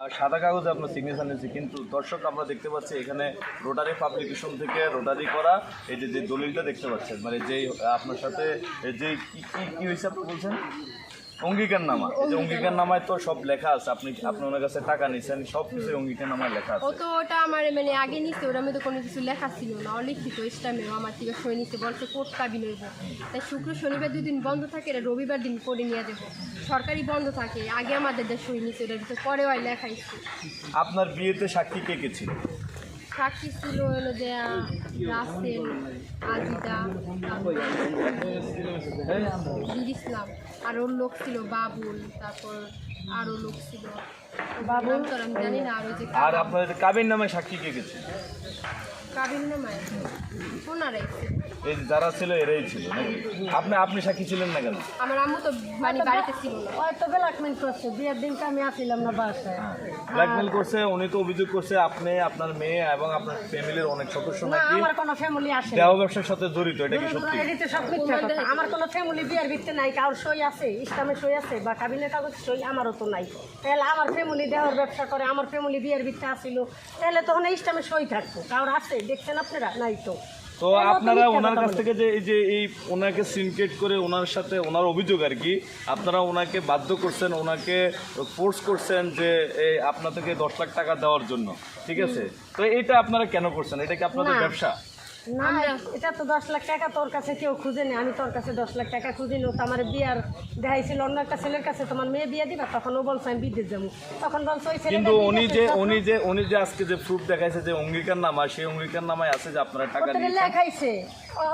সাদা কাগজে আপনার সিগনেচার নিয়েছি, কিন্তু দর্শক আমরা দেখতে পাচ্ছি এখানে রোটারি পাবলিকেশন থেকে রোটারি করা এই যে যে দলিলটা দেখতে পাচ্ছেন মানে যে আপনার সাথে যে কি কি কি হয়েছে আপনি বলছেন? অঙ্গীকার নামা যে অঙ্গীকার নামায় তো সব লেখা আছে, আপনি আপনি ওনার কাছে টাকা নিয়েছেন, সব কিছু অঙ্গীকার নামায় লেখা ও আছে তো ওটা আমার মানে আগে নিচ্ছে ওটার মধ্যে কোনো কিছু লেখা ছিল না, অলিখিত ইসলামেও আমার থেকে সই নিচ্ছে বলছে কোর্ট কাবিল হইব। তাই শুক্র, শনিবার দুদিন বন্ধ থাকে রবিবার দিন করে নিয়ে দেবো সরকারি বন্ধ থাকে। আগে আমাদের দেশ ওটার ভিতরে পরে হয় লেখাইছে আপনার বিয়েতে সাক্ষী কে কে ছিল? সাক্ষী ছিল হলো যে আহ, রাসেল আজিদা বীর ইসলাম আর ওর লোক ছিল বাবুল তারপর আরও লোক ছিল। বাবুল? তো আমি জানি না আরও যে আর আপনার কাবির নামে সাক্ষী কে কে ছিল? কাবিল নামায় ওনারাই ছিল। এই যারা ছিল এরাই ছিল নাকি? আপনি আপনি সাক্ষী ছিলেন না কেন? আমার আম্মু তো মানে বাড়িতে ছিল না। হয়তো ব্ল্যাকমেল করছে বিয়ের দিনটা আমি আসছিলাম না বাসায়। ব্ল্যাকমেল করছে উনি তো অভিযোগ করছে আপনি আপনার মেয়ে এবং আপনার ফ্যামিলির অনেক সদস্য না নাকি? আমার কোনো ফ্যামিলি আসে দেহ ব্যবসার সাথে জড়িত এটা কি সত্যি? এদিকে সব মিথ্যা কথা। আমার কোনো ফ্যামিলি বিয়ের ভিত্তি নাই কারোর সই আছে ইসলামের সই আছে বা কাবিনের কাগজ সই আমারও তো নাই। তাহলে আমার ফ্যামিলি দেহর ব্যবসা করে আমার ফ্যামিলি বিয়ের ভিত্তি আসিল। তাহলে তখন ইসলামের সই থাকতো। কারোর আছে দেখছেন আপনারা? নাই তো। তো আপনারা ওনার কাছ থেকে যে এই যে এই ওনাকে সিনকেট করে ওনার সাথে ওনার অভিযোগ আর কি আপনারা ওনাকে বাধ্য করছেন ওনাকে ফোর্স করছেন যে এই আপনাদেরকে দশ লাখ টাকা দেওয়ার জন্য ঠিক আছে? তো এটা আপনারা কেন করছেন? এটা কি আপনাদের ব্যবসা? না এটা তো দশ লাখ টাকা তোর কাছে কেউ খুঁজে নেই আমি তোর কাছে দশ লাখ টাকা খুঁজে নো তো আমার বিয়ার দেখাইছিল অন্য একটা ছেলের কাছে তোমার মেয়ে বিয়ে দিবা? তখন ও বলছে আমি বিদেশ যাব। তখন বলছে ওই কিন্তু উনি যে উনি যে উনি যে আজকে যে প্রুফ দেখাইছে যে অঙ্গীকার নামা সেই অঙ্গীকার নামায় আছে যে আপনারা টাকা লেখাইছে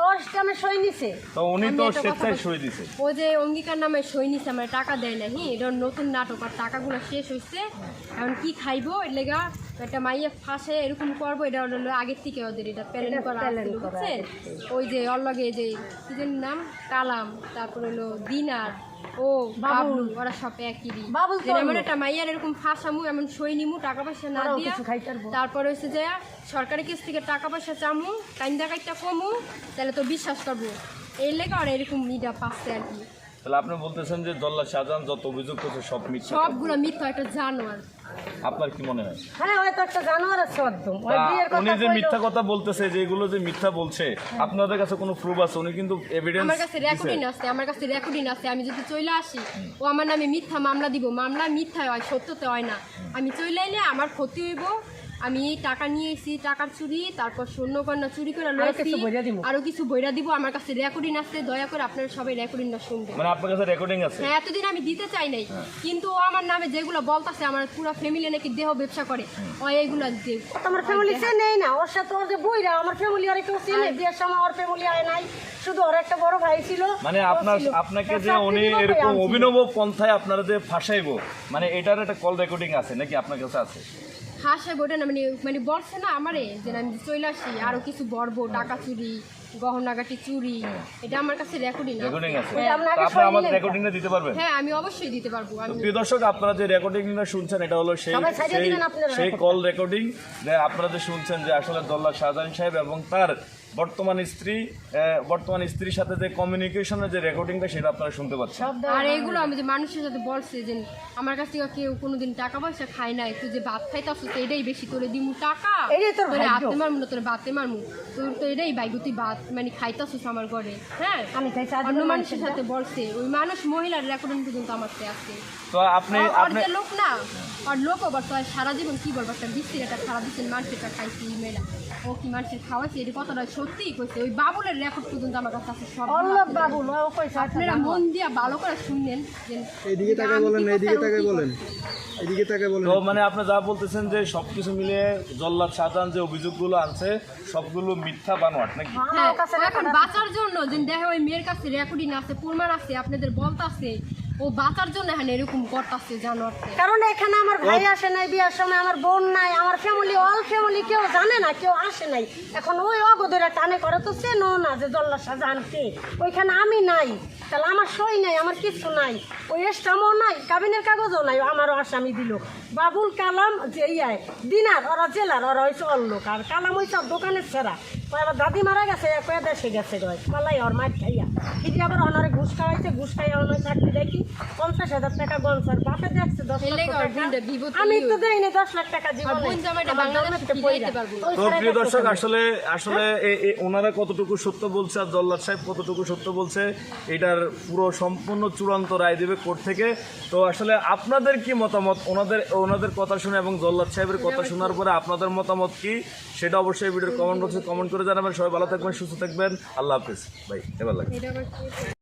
ওর সই নিছে। তো উনি তো স্বেচ্ছায় সই দিছে। ও যে অঙ্গীকার নামে সই নিছে আমার টাকা দেয় না হ্যাঁ এটা নতুন নাটক আর টাকাগুলো শেষ হয়েছে এখন কি খাইবো? এর লেগা একটা মাইয়া ফাঁসে এরকম করব এটা হলো আগের থেকে ওদের এটা প্ল্যান এটা করা ওই যে ওর লগে যে কি যেন নাম? কালাম তারপর হলো দিনার ও বাবলু। ওরা সব একই বাবুল এমন একটা মাইয়ার এরকম ফাঁসামু এমন সই নিমু টাকা পয়সা না দিয়া তারপর হয়েছে যে সরকারি কেস থেকে টাকা পয়সা চামু কাইন্দা কাইটা কমু তাহলে তো বিশ্বাস করব। এই লেগে ওরা এরকম মিডিয়া পাচ্ছে আর কি। তাহলে আপনি বলতেছেন যে জল্লা শাহজাহান যত অভিযোগ করছে সব মিথ্যা সবগুলো মিথ্যা একটা জানোয়ার। আপনার কি মনে হয়? হ্যাঁ হয়তো একটা জানোয়ার আছে একদম। ওই উনি যে কইলো। মিথ্যা কথা বলতেছে যে এগুলো যে মিথ্যা বলছে আপনাদের কাছে কোনো প্রুফ আছে? উনি কিন্তু এভিডেন্স আমার কাছে রেকর্ডিং আছে আমার কাছে রেকর্ডিং আছে। আমি যদি চলে আসি ও আমার নামে মিথ্যা মামলা দিব। মামলা মিথ্যা হয় সত্যতে হয় না। আমি চলে এলে আমার ক্ষতি হইব আমি টাকা নিয়ে এসেছি টাকার চুরি তারপর স্বর্ণকন্যা চুরি করে আরও লয়েছি কিছু বইরা দিবো। আরও কিছু বইরা দিব আমার কাছে রেকর্ডিং আছে দয়া করে আপনারা সবাই রেকর্ডিংটা শুনবেন। মানে আপনার কাছে রেকর্ডিং আছে? হ্যাঁ এতদিন আমি দিতে চাই নাই কিন্তু ও আমার নামে যেগুলো বলতাছে আমার পুরো ফ্যামিলি নাকি দেহ ব্যবসা করে। ও এইগুলো যে তোমার ফ্যামিলি চেনেই না ওর সাথে ওর যে বইরা আমার ফ্যামিলি আর কেউ চেনে বিয়ের সময় ওর ফ্যামিলি আয় নাই শুধু ওর একটা বড় ভাই ছিল মানে আপনার। আপনাকে যে উনি এরকম অভিনব পন্থায় আপনারা যে ফাঁসাইবো মানে এটার একটা কল রেকর্ডিং আছে নাকি আপনার কাছে আছে? হাসে বোটে না মানে মানে বলছে না আমারে যে আমি চলে আসি আরও কিছু বর্ব টাকা চুরি গহনাগাটি চুরি এটা আমার কাছে রেকর্ডিং রেকর্ডিং আছে। আমার রেকর্ডিং তা আপনি আমাদের রেকর্ডিংটা দিতে পারবেন? হ্যাঁ আমি অবশ্যই দিতে পারব প্রিয় দর্শক আপনারা যে রেকর্ডিংটা শুনছেন এটা হলো সেই সেই কল রেকর্ডিং যে আপনারা যে শুনছেন যে আসলে দল্লা শাহজাহান সাহেব এবং তার বর্তমান স্ত্রী বর্তমান স্ত্রীর সাথে যে কমিউনিকেশনের যে রেকর্ডিংটা সেটা আপনারা শুনতে পাচ্ছেন। আর এগুলো আমি যে মানুষের সাথে বলছে যে আমার কাছ থেকে কেউ কোনোদিন টাকা পয়সা খায় না একটু যে ভাত খাইতে তো এটাই বেশি করে দিমু টাকা। এটাই তোর। হাতে মারমু না তোর বাতে মারমু। তোর তো এটাই বাইগু তুই ভাত মানে খাইতাছিস আমার ঘরে হ্যাঁ? আমি চা অন্য মানুষের সাথে বলছে ওই মানুষ মহিলার রেকর্ডিং পর্যন্ত আমার কাছে আছে। তো আপনি আপনি লোক না আর লোক আবার তো সারা জীবন কি বলব একটা বৃষ্টির একটা খারাপ দিচ্ছেন মানুষেরটা খাইছি মেলা ও কি মানুষের খাওয়াইছে? এটা কথাটা সত্যিই কইছে ওই বাবুলের রেকর্ড পর্যন্ত আমার কাছে আছে সব অল্লভ বাবু ও কইছে আপনারা মন দিয়া ভালো করে শুনলেন তাকায় বলেন কি এইদিকে করছি আর ও তাকায় বলেন। তাকায় বলেন। তো মানে আপনি যা বলতেছেন যে সবকিছু মিলিয়ে জল্লাদ শাহজাহান যে অভিযোগগুলো আনছে সবগুলো মিথ্যা বানোয়াট নাকি? হ্যাঁ, ও এখন বাঁচার জন্য যে দেখে ওই মেয়ের কাছে রেকর্ডিং আছে প্রমাণ আছে আপনাদের বলতাছে। ও বাঁচার জন্য এখন এরকম করতাছে জানো কারণ এখানে আমার ভাই আসে নাই, বিয়ার সময় আমার বোন নাই, আমার ফ্যামিলি অল ফ্যামিলি কেউ জানে না, কেউ আসে নাই। এখন ওই অগোদরে টানে করে তো চেনো না যে জল্লা শাহজাহান কে ওইখানে আমি নাই, তাহলে আমার সই নাই, আমার কিছু নাই, ওই স্টামও নাই, কাবিনের কাগজও নাই, আমারও আসামি দিল। বাবুল কালাম যে ইয়ায় দিনার, ওরা জেলার, ওরা হয়েছে অল্লোক আর কালাম ওই সব দোকানের ছেঁড়া। দাদি মারা গেছে, কয়ে, দেশে গেছে রয় পালাই ওর মার খাইয়া। এটি আবার অনারে ঘুষ খাওয়াইছে ঘুষ অনার চাকরি দেখি পঞ্চাশ হাজার টাকা বাপে দেখছে দশ লাখ টাকা। আমি তো দশ লাখ টাকা জীবনে। তো প্রিয় দর্শক আসলে আসলে ওনারা কতটুকু সত্য বলছে আর জল্লাদ সাহেব কতটুকু সত্য বলছে এটার পুরো সম্পূর্ণ চূড়ান্ত রায় দেবে কোর্ট থেকে। তো আসলে আপনাদের কি মতামত? ওনাদের ওনাদের কথা শুনে এবং জল্লাদ সাহেবের কথা শোনার পরে আপনাদের মতামত কি? সেটা অবশ্যই ভিডিওর কমেন্ট বক্সে কমেন্ট করে জানাবেন। সবাই ভালো থাকবেন সুস্থ থাকবেন। আল্লাহ হাফিজ। ভাই এবার লাগে never see